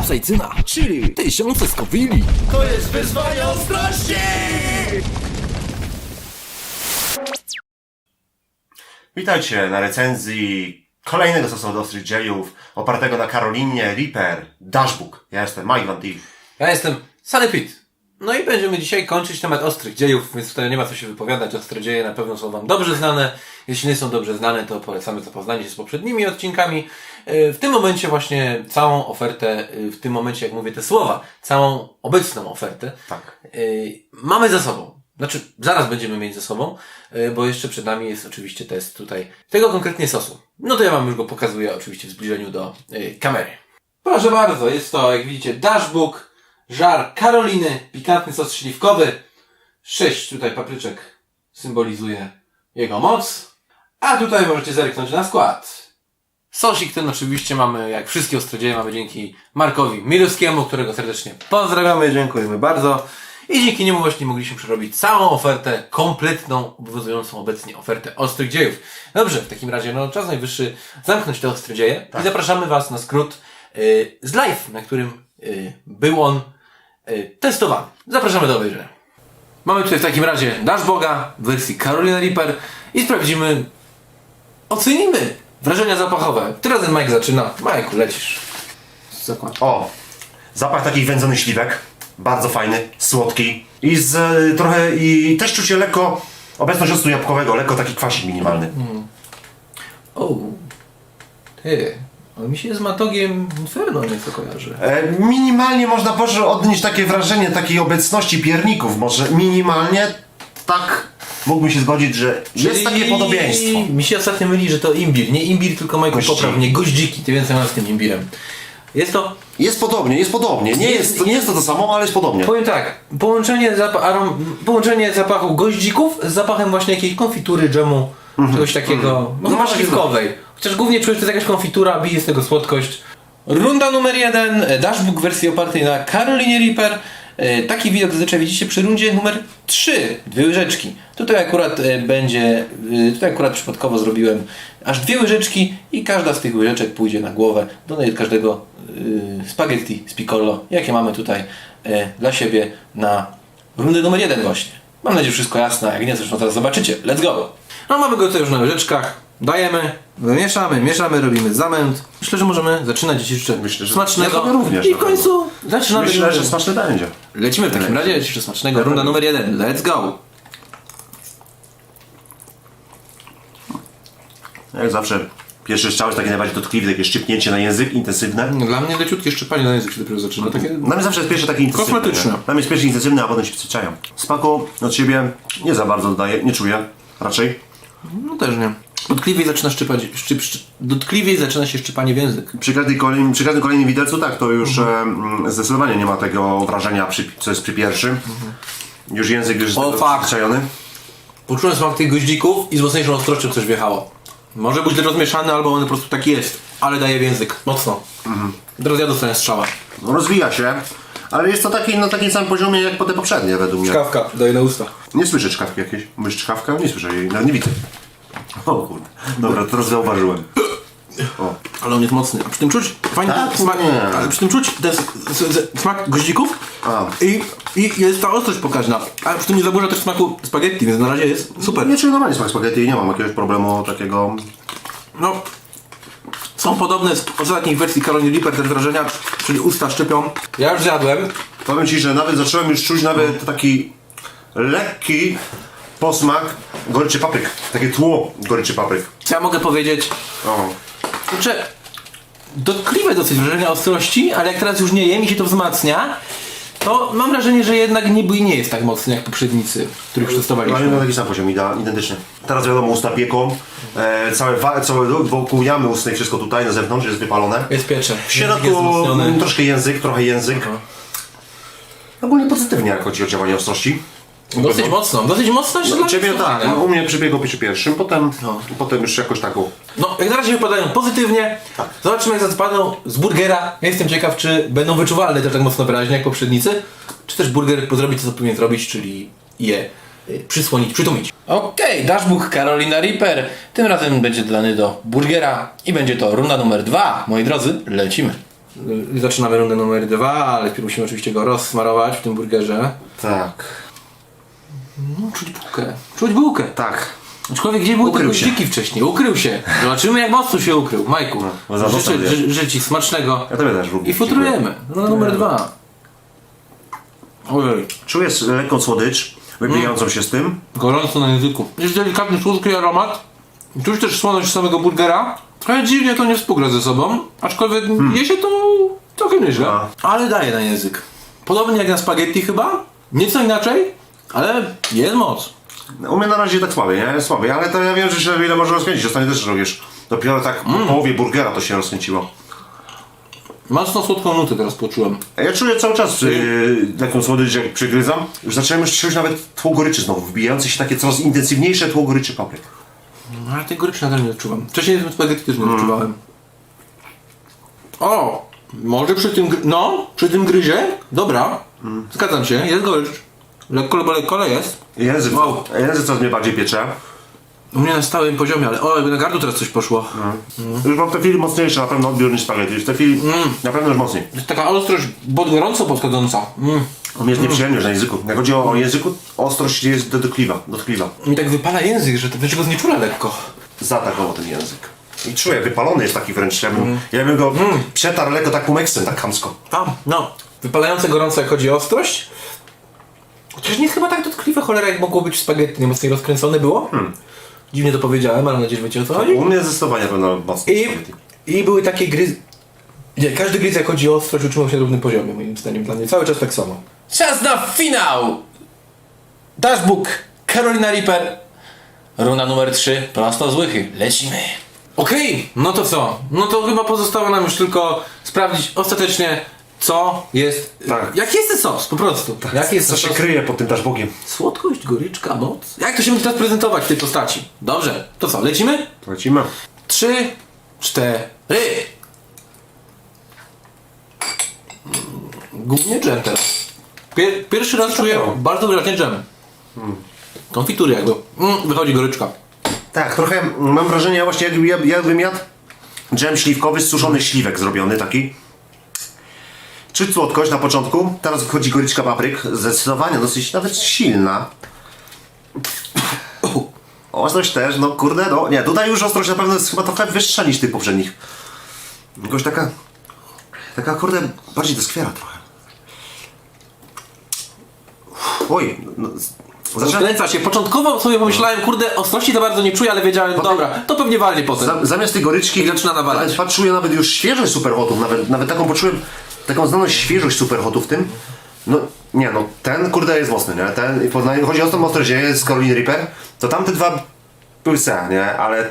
Kapsajcyna, chili, tysiące skowili. To jest wyzwanie ostrości! Witajcie na recenzji kolejnego sosu od ostrych dziejów, opartego na Karolinie Reaper Dashbook. Ja jestem Mike Van Dijk. Ja jestem Sunny Pit. No i będziemy dzisiaj kończyć temat ostrych dziejów, więc tutaj nie ma co się wypowiadać. Ostre dzieje na pewno są Wam dobrze znane. Jeśli nie są dobrze znane, to polecamy zapoznanie się z poprzednimi odcinkami. Yy, W tym momencie właśnie całą ofertę, yy, w tym momencie jak mówię te słowa, całą obecną ofertę Tak. yy, mamy za sobą. Znaczy, zaraz będziemy mieć ze sobą, bo jeszcze przed nami jest oczywiście test tutaj tego konkretnie sosu. No to ja Wam już go pokazuję oczywiście w zbliżeniu do kamery. Proszę bardzo, jest to, jak widzicie, dashbook, żar Karoliny, pikantny sos śliwkowy. Sześć tutaj papryczek symbolizuje jego moc. A tutaj możecie zerknąć na skład. Sosik ten oczywiście mamy, jak wszystkie ostrodzieje, mamy dzięki Markowi Milewskiemu, którego serdecznie pozdrawiamy, dziękujemy bardzo. I dzięki niemu właśnie mogliśmy przerobić całą ofertę, kompletną, obowiązującą obecnie ofertę ostrych dziejów. Dobrze, w takim razie no, czas najwyższy zamknąć te ostre dzieje i zapraszamy Was na skrót y, z live, na którym y, był on testowany. Zapraszamy do obejrzenia. Mamy tutaj w takim razie Dashboga w wersji Carolina Reaper i sprawdzimy, ocenimy wrażenia zapachowe. Tym razem Mike zaczyna. Mike, lecisz. Zakład. O, zapach takich wędzonych śliwek. Bardzo fajny, słodki. I z e, trochę, i też czuć się lekko obecność octu jabłkowego, lekko taki kwasik minimalny. O, ty, on mi się z Matogiem Inferno nieco kojarzy. E, minimalnie można może odnieść takie wrażenie takiej obecności pierników. Może minimalnie tak mógłbym się zgodzić, że jest takie podobieństwo. Mi się ostatnio myli, że to imbir. Nie imbir, tylko Majku Goździki. poprawnie. Goździki, ty więcej masz z tym imbirem. Jest to, Jest podobnie, jest podobnie. Nie jest, to nie jest to to samo, ale jest podobnie. powiem tak, połączenie, zapa- arom, połączenie zapachu goździków z zapachem właśnie jakiejś konfitury, dżemu, czegoś takiego, no chyba śliwkowej. Chociaż głównie czuć, że to jest jakaś konfitura, bije z tego słodkość. Runda numer jeden, dashbook wersji opartej na Carolinie Reaper. E, Taki widok zazwyczaj widzicie przy rundzie numer 3, dwie łyżeczki. Tutaj akurat e, będzie, e, tutaj akurat przypadkowo zrobiłem aż dwie łyżeczki i każda z tych łyżeczek pójdzie na głowę do każdego spaghetti z piccolo, jakie mamy tutaj dla siebie na rundę numer jeden właśnie. Mam nadzieję, że wszystko jasne, jak nie, zresztą zaraz zobaczycie. Let's go! No mamy go tutaj już na łyżeczkach, dajemy, wymieszamy, mieszamy, robimy zamęt. Myślę, że możemy zaczynać jeszcze Myślę, że- smacznego. ja również I na w końcu zaczynamy. Myślę, że smaczny będzie. Lecimy w takim razie, jeszcze smacznego. Runda numer jeden, let's go! Jak zawsze, pierwszy strzał jest takie najbardziej dotkliwy, takie szczypnięcie na język, intensywne. Dla mnie leciutkie szczypanie na język się dopiero zaczyna. Takie... Dla mnie zawsze jest pierwszy taki intensywny. Kosmetyczne. Dla mnie jest pierwszy intensywny, a potem się przyzwyczają. Smaku od siebie nie za bardzo dodaję, nie czuję. Raczej. No też nie. Dotkliwiej zaczyna szczypać, szczyp, szczyp, dotkliwiej zaczyna się szczypanie w język. Przy każdym kolejnym, przy każdym kolejnym widelcu tak, to już mm, zdecydowanie nie ma tego wrażenia, przy, co jest przy pierwszym. Już język już jest O, przyzwyczajony. Poczułem smak tych goździków i z mocniejszą ostrością coś wjechało. Może być rozmieszane, albo on po prostu taki jest, ale daje w język. Mocno. Teraz ja dostanę strzała. Rozwija się, ale jest to taki, na takim samym poziomie jak po te poprzednie według mnie. Kawka, daje na usta. Nie słyszę czkawki jakiejś. Mówisz czkawka? Nie słyszę jej, nawet nie widzę. O kurde. Dobra, teraz zauważyłem. O. Ale on jest mocny. A przy tym czuć fajny Tak? smak. Nie. Ale przy tym czuć ten s- s- s- smak goździków A. i, i jest ta ostrość pokaźna. Ale przy tym nie zaburza też smaku spaghetti, więc na razie jest super. Nie czuję normalnie smak spaghetti i nie mam jakiegoś problemu takiego... No, są podobne z ostatnich wersji Caroliny Reaper te wrażenia, czyli usta szczypią. Ja już zjadłem. Powiem Ci, że nawet zacząłem już czuć nawet taki lekki posmak goryczy papryk. Takie tło goryczy papryk. Co ja mogę powiedzieć? O. Kurczę, dotkliwe dosyć wrażenia ostrości, ale jak teraz już nie jem i się to wzmacnia, to mam wrażenie, że jednak niby nie jest tak mocny jak poprzednicy, których ale przetestowaliśmy. na taki sam poziom, ida- identyczny. Teraz wiadomo, usta pieką, e, całe, wa- całe wokół jamy ustnej, wszystko tutaj na zewnątrz jest wypalone. Jest piecze. W środku mm, troszkę język, trochę język. Ogólnie pozytywnie jak chodzi o działanie ostrości. Dosyć mocno, dosyć mocno U dla Ciebie mnie tak, fajne. u mnie przebiegło przy pierwszym, potem, No. potem już jakoś taką. No, jak na razie wypadają pozytywnie. Zobaczymy jak zapadną z burgera. Ja jestem ciekaw, czy będą wyczuwalne też tak mocno wyraźnie jak poprzednicy, czy też burger zrobi to, co powinien zrobić, czyli je y, przysłonić, przytłumić. Okej, dashbook Carolina Reaper. Tym razem będzie dodany do burgera i będzie to runda numer dwa. Moi drodzy, lecimy. Y, Zaczynamy rundę numer dwa, ale najpierw musimy oczywiście go rozsmarować w tym burgerze. Tak. No, czuć bułkę. Czuć bułkę. Tak. Aczkolwiek gdzie był Ukrył ten się. wcześniej? Ukrył się. Zobaczymy jak mocno się ukrył. Majku, No, za mocno życzę, ży, życzę Ci smacznego Ja tobie też lubię. i futrujemy. Runda numer dwa. Ojej, Czuję lekką słodycz, wybijającą się z tym. gorąco na języku. Jest delikatny, słodki aromat. Czuć też słoność samego burgera. Trochę dziwnie to nie współgra ze sobą, aczkolwiek je się to całkiem nieźle. A. Ale daje na język. Podobnie jak na spaghetti chyba, nieco inaczej, ale jest moc. U mnie na razie tak słabiej, nie? Słabiej, ale to ja wiem, że się ile może rozkręcić. Ostatnio też robisz. Dopiero tak po połowie burgera to się rozkręciło. Mocno słodką nutę teraz poczułem. A Ja czuję cały czas yy, taką słodycz, jak przygryzam. Już zacząłem już czuć nawet tło goryczy znowu, wbijające się takie coraz intensywniejsze tło goryczy papryk. No, ale tej goryczy nadal nie odczuwam. Wcześniej z spaghetti też nie odczuwałem. O! Może przy tym, gry- no, przy tym gryzie, dobra, zgadzam się, jest gorycz. Lekko, lekko, lekko, jest. Język, Wow. język coraz mnie bardziej piecze. U mnie na stałym poziomie, ale o, jakby na gardło teraz coś poszło. Już mam w tej chwili mocniejszy na pewno odbiór niż spaghetti. Już w tej chwili na pewno już mocniej. Jest taka ostrość pod gorąco podchodząca. Mm. On jest nieprzyjemny już na języku. Jak chodzi o, o języku, ostrość jest dotkliwa. dotkliwa. Mi tak wypala język, że to wiesz, go znieczula lekko. Zaatakował ten język. I czuję, wypalony jest taki wręcz. Ja bym, ja bym go przetarł lekko tak pumeksem, tak chamsko. Tam, no. Wypalające gorąco, jak chodzi o ostrość. Chociaż nie jest chyba tak dotkliwe cholera, jak mogło być w spaghetti. Nie mocniej rozkręcone było. Dziwnie to powiedziałem, ale mam nadzieję, że wiecie o co chodzi. U mnie zdecydowanie na pewno mocno I, spaghetti. I były takie gry. Nie, każdy gry, jak chodzi o ostrość, utrzymał się na równym poziomie, moim zdaniem. Dla mnie cały czas tak samo. Czas na finał! Dashbook, Carolina Reaper. Runda numer 3, prosto z łychy. Lecimy. Okej, no to co? No to chyba pozostało nam już tylko sprawdzić ostatecznie, co jest. Tak. Jaki jest ten sos, po prostu. Jaki jest Co ten się sos? kryje pod tym dashbookiem? Słodkość, goryczka, moc. Jak to się będzie teraz prezentować w tej postaci? Dobrze, to co, lecimy? Lecimy. Trzy, cztery. Głównie dżem teraz. Pier, pierwszy raz czuję bardzo wyraźnie dżem. Konfitury jakby. Mm, wychodzi goryczka. Tak, trochę mam wrażenie właśnie jakby, jak- jakbym jadł dżem śliwkowy, suszony śliwek zrobiony taki. Czuć słodkość na początku, teraz wychodzi goryczka papryk, zdecydowanie dosyć nawet silna. Ostrość też, no kurde, no nie, tutaj już ostrość na pewno jest chyba trochę wyższa niż tych poprzednich. Jakoś taka, taka kurde, bardziej do skwiera trochę. Oj, no, Rozkręca się. Początkowo sobie pomyślałem, kurde, ostrości to bardzo nie czuję, ale wiedziałem, dobra, to pewnie walnie potem. Za, zamiast tej goryczki I zaczyna nawalać. nawet Patrzuję nawet już świeżość superhotów, nawet, nawet taką poczułem, taką znaną świeżość superhotów w tym. No nie no, ten kurde jest mocny, nie? Ten, chodzi o tą ostrość, nie? z Carolina Reaper, to tamte dwa były se, nie? Ale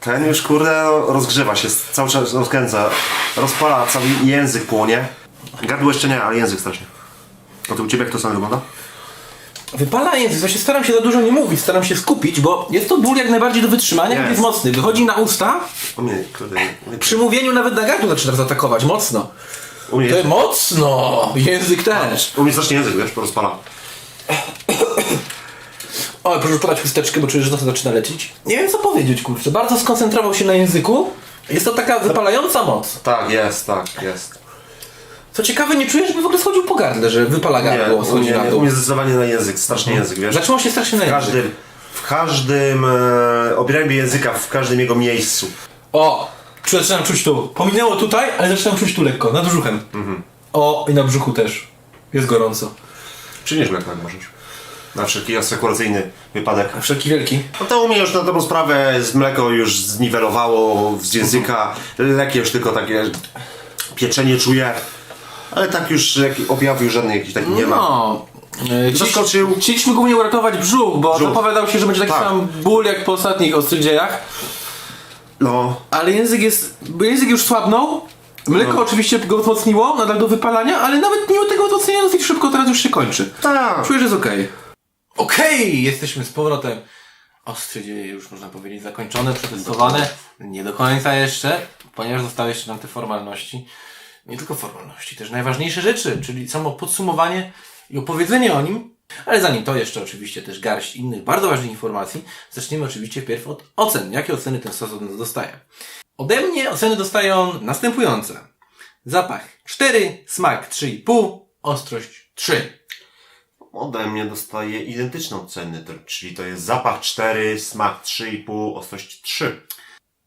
ten już kurde no, rozgrzewa się, cały czas rozkręca, rozpala, cały język płonie. Gardło jeszcze nie, ale język strasznie. A to u Ciebie jak to samo wygląda? Wypala język, właśnie staram się za dużo nie mówić, staram się skupić, bo jest to ból jak najbardziej do wytrzymania, Jest. jest mocny. Wychodzi na usta, U mnie, kurde, u mnie, przy mówieniu nawet na gardło zaczyna zaatakować, mocno. U mnie, To mocno! Język też. u mnie strasznie język, wiesz, rozpala. O, proszę podać chusteczkę, bo czuję, że to zaczyna lecieć. Nie wiem co powiedzieć, kurczę. Bardzo skoncentrował się na języku. Jest to taka wypalająca moc. Tak, jest, tak, jest. Co ciekawe, nie czuję, żeby w ogóle schodził po gardle, że wypala Nie, gardło, u schodzi mnie, na u dół. mnie zdecydowanie na język, strasznie język, wiesz. Zatrzymał się strasznie na W język. każdym, w każdym e, obrębie języka, w każdym jego miejscu. O! Zaczynam czuć tu. Pominęło tutaj, ale zaczynam czuć tu lekko, nad brzuchem. O, i na brzuchu też. Jest gorąco. Przynieś mleko, jak możesz. Na wszelki asekuracyjny wypadek. A wszelki wielki. No to u mnie już na dobrą sprawę z mleko już zniwelowało z języka. Lekkie już tylko takie pieczenie czuję. Ale tak już jak objawów żadnych jakichś takich nie ma. No. e, Zaskoczył. Chcieliśmy głównie uratować brzuch, bo Brzuch. zapowiadał się, że będzie taki Tak. sam ból jak po ostatnich ostrych dziejach. No, Ale język jest. bo Język już słabnął. Mleko No. oczywiście go wzmocniło, nadal do wypalania, ale nawet mimo tego wzmocnienia dosyć szybko teraz już się kończy. tak. Czuję, że jest okej. Okej, jesteśmy z powrotem. Ostrze dzieje już można powiedzieć zakończone, przetestowane. Nie do końca jeszcze, ponieważ zostały jeszcze nam te formalności. Nie tylko formalności, też najważniejsze rzeczy, czyli samo podsumowanie i opowiedzenie o nim. Ale zanim to jeszcze oczywiście też garść innych bardzo ważnych informacji, zaczniemy oczywiście wpierw od ocen. Jakie oceny ten sos od nas dostaje? Ode mnie oceny dostają następujące. Zapach 4, smak 3,5, ostrość 3. Ode mnie dostaje identyczną cenę, to- czyli to jest zapach 4, smak 3,5, ostrość 3.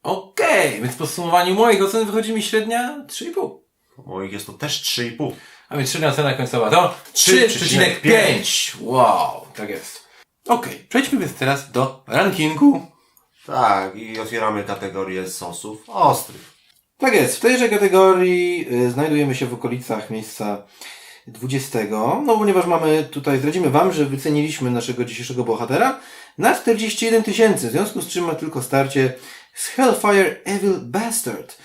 Okej, więc w podsumowaniu moich ocen wychodzi mi średnia 3,5. Moich jest to też 3,5. A więc średnia cena końcowa to 3,5. 3,5. Wow, tak jest. Okej, przejdźmy więc teraz do rankingu. Tak, i otwieramy kategorię sosów ostrych. Tak jest, w tejże kategorii y, znajdujemy się w okolicach miejsca 20, no ponieważ mamy tutaj, zdradzimy Wam, że wyceniliśmy naszego dzisiejszego bohatera na 41 tysięcy, w związku z czym ma tylko starcie z Hellfire Evil Bastard.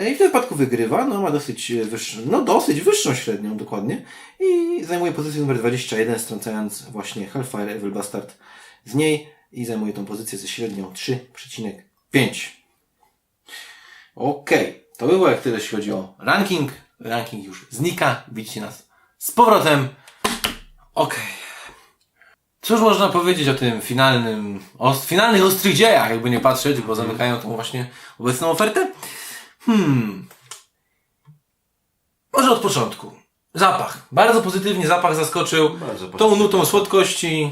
Y, I w tym wypadku wygrywa, no ma dosyć y, wyższą, no dosyć wyższą średnią dokładnie i zajmuje pozycję numer 21, strącając właśnie Hellfire Evil Bastard z niej i zajmuje tą pozycję ze średnią 3,5. Okej, to było jak tyle, jeśli chodzi o ranking. Ranking już znika, widzicie nas z powrotem. Okej. Cóż można powiedzieć o tym finalnym, o finalnych ostrych dziejach, jakby nie patrzeć, bo zamykają tą właśnie obecną ofertę? Hmm. Może od początku. Zapach. Bardzo pozytywnie zapach zaskoczył. Bardzo Tą pozytywnie. nutą słodkości.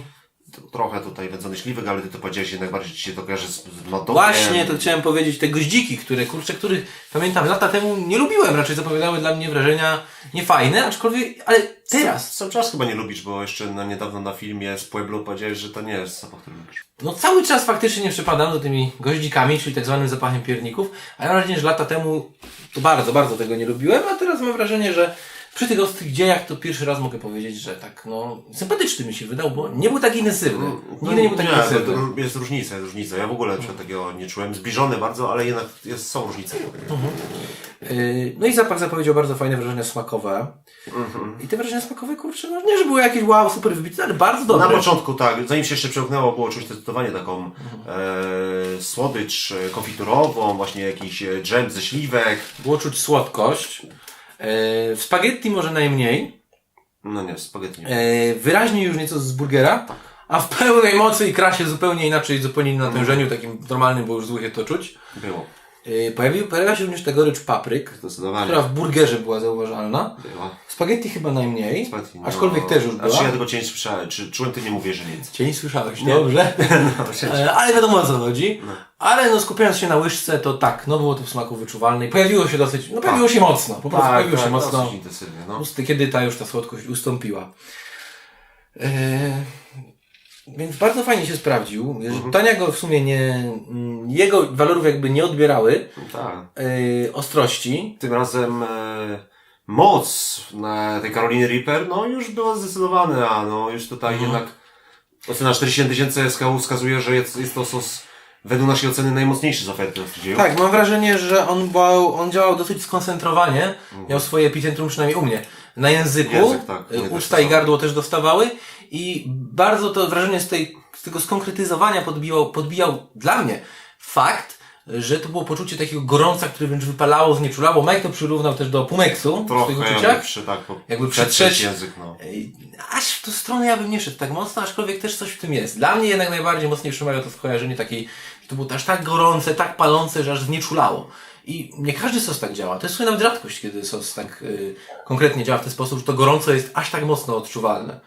Trochę tutaj wędzony śliwek, ale ty to powiedziałeś jednak bardziej ci się to kojarzy z, z. Właśnie, to chciałem powiedzieć, te goździki, które, kurczę, których pamiętam lata temu nie lubiłem, raczej zapowiadały dla mnie wrażenia niefajne, aczkolwiek, ale teraz, Sam czas chyba nie lubisz, bo jeszcze na niedawno na filmie z Pueblo powiedziałeś, że to nie jest zapach, który lubisz. no cały czas faktycznie nie przepadam do tymi goździkami, czyli tak zwanym zapachem pierników, a ja mam wrażenie, że lata temu to bardzo, bardzo tego nie lubiłem, a teraz mam wrażenie, że przy tych ostrych dziejach to pierwszy raz mogę powiedzieć, że tak, no, sympatyczny mi się wydał, bo nie był tak intensywny. Nigdy nie był tak intensywny. to- to jest różnica, jest różnica. Ja w ogóle na przykład takiego nie czułem. Zbliżony bardzo, ale jednak jest, są różnice. Yy, No i zapach zapowiedział bardzo fajne wrażenia smakowe. I te wrażenia smakowe, kurczę, no nie, że były jakieś wow, super wybitne, ale bardzo Na dobre. początku tak, zanim się jeszcze przełknęło, było czuć zdecydowanie taką e, słodycz e, konfiturową, właśnie jakiś e, dżem ze śliwek. Było czuć słodkość. Yy, W spaghetti może najmniej. No nie, spaghetti. nie. Yy, Wyraźnie już nieco z burgera. A w pełnej mocy i krasie zupełnie inaczej, zupełnie innym natężeniu, takim normalnym, bo już z łychy to czuć. Było. Yy, Pojawił, pojawia się również ta gorycz papryk, która w burgerze była zauważalna. Była. Spaghetti chyba najmniej, Spaghetti, no. aczkolwiek też już była. Znaczy ja tego nie słyszałem, czy czułem, ty nie mówię, że nic. Cień słyszałeś, dobrze. No, E, Ale wiadomo o co chodzi. Ale no skupiając się na łyżce, to tak, no było to w smaku wyczuwalne i pojawiło się dosyć, no pojawiło się mocno, po prostu pojawiło się mocno. Tak, dosyć intensywnie, no. Kiedy ta już ta słodkość ustąpiła. E, więc bardzo fajnie się sprawdził. Mhm. Tania go w sumie nie, mm, jego walorów jakby nie odbierały Tak. e, ostrości. Tym razem e, moc na tej Karoliny Reaper, no już była zdecydowana, no już tutaj Mhm. jednak ocena 40 tysięcy SKU wskazuje, że jest, jest to sos według naszej oceny najmocniejszy z oferty na. Tak, mam wrażenie, że on, był, on działał dosyć skoncentrowanie. Miał swoje epicentrum przynajmniej u mnie. Na języku. Język, tak. y, usta i gardło też dostawały i bardzo to wrażenie z, tej, z tego skonkretyzowania podbijał, podbijał dla mnie fakt, że to było poczucie takiego gorąca, które wręcz wypalało, znieczulało. Mike to przyrównał też do Pumeksu w Trochę tych jakby uczuciach. przy, tak, Jakby przetrzeć język, no. Ej, Aż w tą stronę ja bym nie szedł tak mocno, aczkolwiek też coś w tym jest. Dla mnie jednak najbardziej mocniej przemawia to skojarzenie takiej, że to było aż tak gorące, tak palące, że aż znieczulało. I nie każdy sos tak działa. To jest nawet rzadkość, kiedy sos tak y, konkretnie działa w ten sposób, że to gorąco jest aż tak mocno odczuwalne.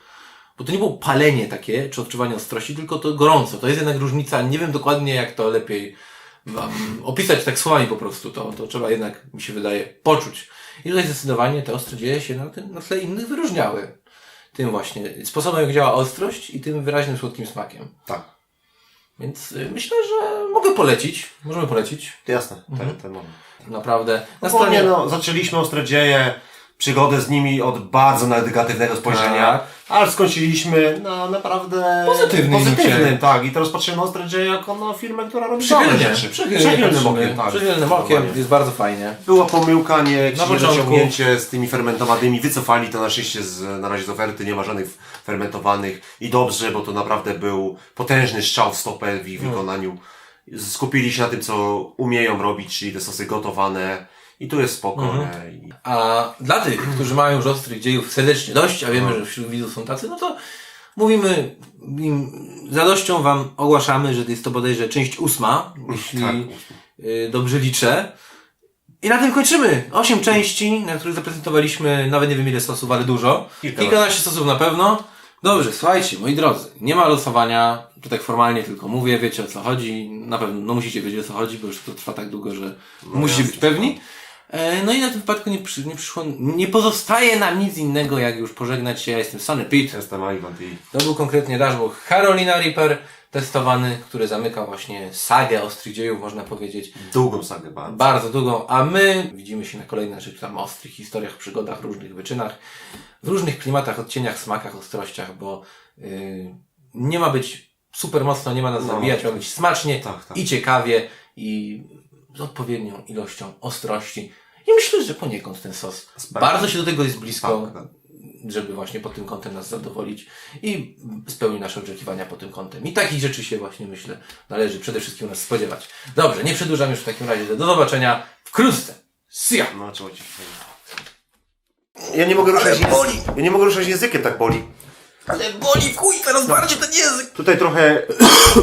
Bo to nie było palenie takie, czy odczuwanie ostrości, tylko to gorąco. To jest jednak różnica. Nie wiem dokładnie, jak to lepiej wam opisać tak słowami po prostu. To, to trzeba jednak, mi się wydaje, poczuć. I tutaj zdecydowanie te ostre dzieje się na, tym, na tle innych wyróżniały. Tym właśnie sposobem, jak działa ostrość i tym wyraźnym słodkim smakiem. Tak. Więc y, myślę, że mogę polecić. Możemy polecić. Jasne, Mhm. ten, ten moment. Naprawdę. Na Ogólnie, stronie. no, zaczęliśmy ostre dzieje, przygodę z nimi od bardzo negatywnego spojrzenia, Tak. aż skończyliśmy na naprawdę pozytywnym nucie. tak. I teraz patrzymy na ostre dzieje jako na firmę, która robi dobre rzeczy. Przychylnym okiem, tak. Przychylnym okiem. Zdecydowanie. Jest bardzo fajnie. Była pomyłka, nie niedociągnięcie z tymi fermentowanymi. Wycofali to na szczęście z, na razie z oferty, nie ma żadnych fermentowanych. I dobrze, bo to naprawdę był potężny strzał w stopę w ich Hmm. wykonaniu. Skupili się na tym, co umieją robić, czyli te sosy gotowane. I tu jest spoko. Mhm. A dla tych, którzy mają już ostrych dziejów serdecznie dość, a wiemy, że wśród widzów są tacy, no to mówimy im, z radością Wam ogłaszamy, że jest to bodajże część ósma, jeśli Tak, y, dobrze liczę. I na tym kończymy. Osiem części, na których zaprezentowaliśmy nawet nie wiem ile sosów, ale dużo. Kilkanaście. Sosów na pewno. Dobrze, słuchajcie, moi drodzy, nie ma losowania, to tak formalnie tylko mówię, wiecie o co chodzi, na pewno, no musicie wiedzieć o co chodzi, bo już to trwa tak długo, że musicie być pewni. E, No i na tym wypadku nie, przy, nie przyszło, nie pozostaje nam nic innego, jak już pożegnać się. Ja jestem Sonny Pete. Jestem Iwan i... To był konkretnie dashbook Carolina Reaper testowany, który zamyka właśnie sagę ostrych dziejów, można powiedzieć. Długą sagę bardzo. Bardzo długą, a my widzimy się na kolejnych naszych tam ostrych historiach, przygodach, różnych wyczynach, w różnych klimatach, odcieniach, smakach, ostrościach, bo yy, nie ma być super mocno, nie ma nas No. zabijać, ma być smacznie Tak, tak. i ciekawie i z odpowiednią ilością ostrości. I myślę, że poniekąd ten sos bardzo się do tego jest blisko, Tak, tak. żeby właśnie pod tym kątem nas zadowolić i spełni nasze oczekiwania pod tym kątem. I takich rzeczy się właśnie, myślę, należy przede wszystkim nas spodziewać. Dobrze, nie przedłużam już w takim razie. Do zobaczenia wkrótce. See ya! No, trzeba ci Ja nie mogę ruszać językiem. Ja nie mogę ruszać językiem, tak boli. Ale boli w chuj teraz bardziej ten język! Tutaj trochę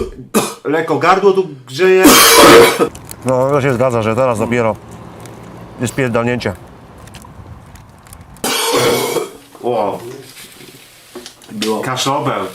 lekko gardło tu grzeje. No, to się zgadza, że teraz dopiero jest pierdolnięcie. Wow, Było. kaszobel.